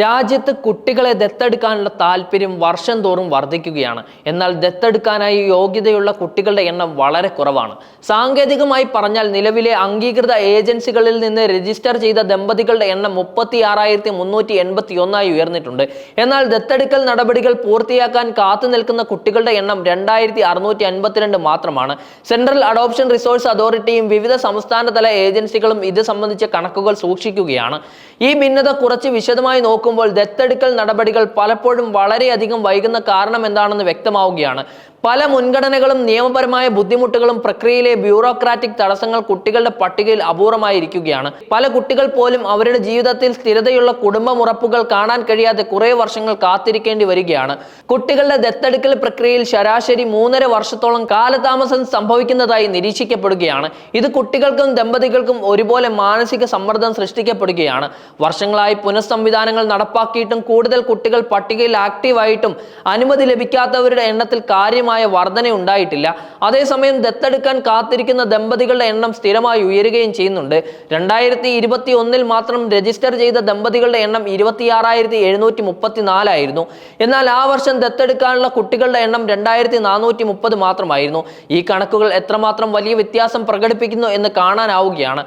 രാജ്യത്ത് കുട്ടികളെ ദത്തെടുക്കാനുള്ള താല്പര്യം വർഷം തോറും വർദ്ധിക്കുകയാണ്. എന്നാൽ ദത്തെടുക്കാനായി യോഗ്യതയുള്ള കുട്ടികളുടെ എണ്ണം വളരെ കുറവാണ്. സാങ്കേതികമായി പറഞ്ഞാൽ നിലവിലെ അംഗീകൃത ഏജൻസികളിൽ നിന്ന് രജിസ്റ്റർ ചെയ്ത ദമ്പതികളുടെ എണ്ണം മുപ്പത്തി ആറായിരത്തി മുന്നൂറ്റി എൺപത്തി ഒന്നായി ഉയർന്നിട്ടുണ്ട്. എന്നാൽ ദത്തെടുക്കൽ നടപടികൾ പൂർത്തിയാക്കാൻ കാത്തു നിൽക്കുന്ന കുട്ടികളുടെ എണ്ണം രണ്ടായിരത്തി അറുന്നൂറ്റി അൻപത്തിരണ്ട് മാത്രമാണ്. സെൻട്രൽ അഡോപ്ഷൻ റിസോഴ്സ് അതോറിറ്റിയും വിവിധ സംസ്ഥാനതല ഏജൻസികളും ഇത് സംബന്ധിച്ച കണക്കുകൾ സൂക്ഷിക്കുകയാണ്. ഈ ഭിന്നത കുറച്ച് വിശദമായി നോക്കുമ്പോൾ ദത്തെടുക്കൽ നടപടികൾ പലപ്പോഴും വളരെയധികം വൈകുന്ന കാരണം എന്താണെന്ന് വ്യക്തമാവുകയാണ്. പല മുൻഗണനകളും നിയമപരമായ ബുദ്ധിമുട്ടുകളും പ്രക്രിയയിലെ ബ്യൂറോക്രാറ്റിക് തടസ്സങ്ങൾ കുട്ടികളുടെ പട്ടികയിൽ അപൂർവമായിരിക്കുകയാണ്. പല കുട്ടികൾ പോലും അവരുടെ ജീവിതത്തിൽ സ്ഥിരതയുള്ള കുടുംബമുറപ്പുകൾ കാണാൻ കഴിയാതെ കുറേ വർഷങ്ങൾ കാത്തിരിക്കേണ്ടി വരികയാണ്. കുട്ടികളുടെ ദത്തെടുക്കൽ പ്രക്രിയയിൽ ശരാശരി മൂന്നര വർഷത്തോളം കാലതാമസം സംഭവിക്കുന്നതായി നിരീക്ഷിക്കപ്പെടുകയാണ്. ഇത് കുട്ടികൾക്കും ദമ്പതികൾക്കും ഒരുപോലെ മാനസിക സമ്മർദ്ദം സൃഷ്ടിക്കപ്പെടുകയാണ്. വർഷങ്ങളായി പുനഃസംവിധാനങ്ങൾ നടപ്പാക്കിയിട്ടും കൂടുതൽ കുട്ടികൾ പട്ടികയിൽ ആക്റ്റീവായിട്ടും അനുമതി ലഭിക്കാത്തവരുടെ എണ്ണത്തിൽ കാര്യമായ വർധന ഉണ്ടായിട്ടില്ല. അതേസമയം ദത്തെടുക്കാൻ കാത്തിരിക്കുന്ന ദമ്പതികളുടെ എണ്ണം സ്ഥിരമായി ഉയരുകയും ചെയ്യുന്നുണ്ട്. രണ്ടായിരത്തി ഇരുപത്തി ഒന്നിൽ മാത്രം രജിസ്റ്റർ ചെയ്ത ദമ്പതികളുടെ എണ്ണം ഇരുപത്തിയാറായിരത്തി എഴുന്നൂറ്റി മുപ്പത്തിനാലായിരുന്നു എന്നാൽ ആ വർഷം ദത്തെടുക്കാനുള്ള കുട്ടികളുടെ എണ്ണം രണ്ടായിരത്തി നാനൂറ്റി മുപ്പത് മാത്രമായിരുന്നു. ഈ കണക്കുകൾ എത്രമാത്രം വലിയ വ്യത്യാസം പ്രകടിപ്പിക്കുന്നു എന്ന് കാണാനാവുകയാണ്.